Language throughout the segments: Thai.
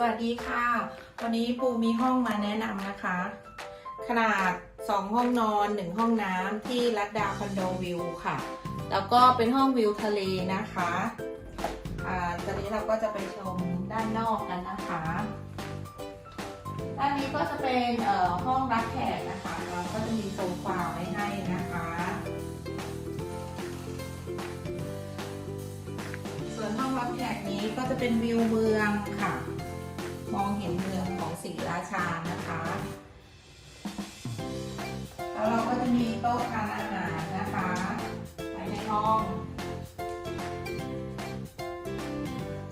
สวัสดีค่ะ วันนี้ปูมีห้องมาแนะนำนะคะ ขนาด 2 ห้องนอน 1 ห้องน้ำที่รัดดาคอนโดวิวค่ะ แล้วก็เป็นห้องวิวทะเลนะคะอ่าตอนนี้เราก็จะไปชมด้านนอกกันนะคะ ด้านนี้ก็จะเป็นเอ่อห้องรับแขกนะคะ เราก็จะมีโซฟาไว้ให้นะคะ ส่วนห้องรับแขกนี้ก็จะเป็นวิวเมืองค่ะ มองเห็นเมืองของศรีราชานะคะแล้วเราก็จะมีโต๊ะทานอาหารนะคะภายในห้อง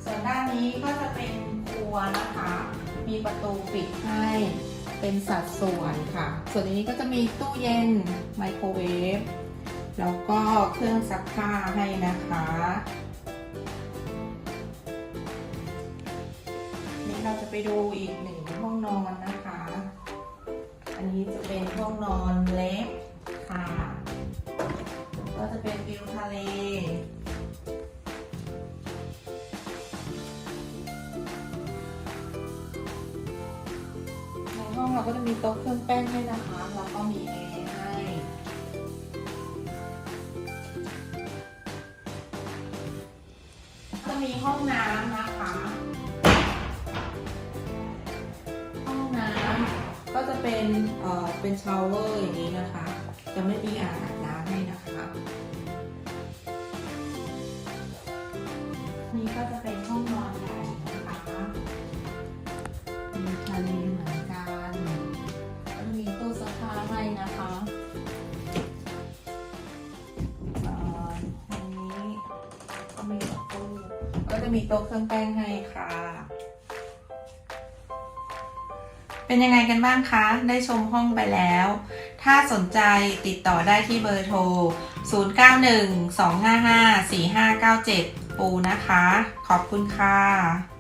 ส่วนด้านนี้ก็จะเป็นครัวนะคะ มีประตูปิดให้เป็นสัดส่วนค่ะ ส่วนในนี้ก็จะมีตู้เย็นไมโครเวฟแล้วก็เครื่องซักผ้าให้นะคะ เราจะไปดูอีกหนึ่งห้องนอนนะคะ อันนี้จะเป็นห้องนอนเล็กค่ะ ก็จะเป็นวิวทะเลในห้องเราก็จะมีโต๊ะเครื่องแป้งให้นะคะ แล้วก็มีแอร์ให้ จะมีห้องน้ำนะคะ ก็จะเป็นเอ่อเป็นชาวเวอร์อย่างนี้นะคะ จะไม่มีอ่างอาบน้ำให้นะคะ นี่ก็จะเป็นห้องนอนใหญ่นะคะมีทะเลเหมือนกันมีตู้เสื้อผ้าให้นะคะเอ่ออันนี้ก็มีตู้ก็จะมีโต๊ะเครื่องแป้งให้ค่ะ เป็นยังไงกันบ้างคะ ได้ชมห้องไปแล้ว ถ้าสนใจติดต่อได้ที่เบอร์โทร 0912554597 ปูนะคะ ขอบคุณค่ะ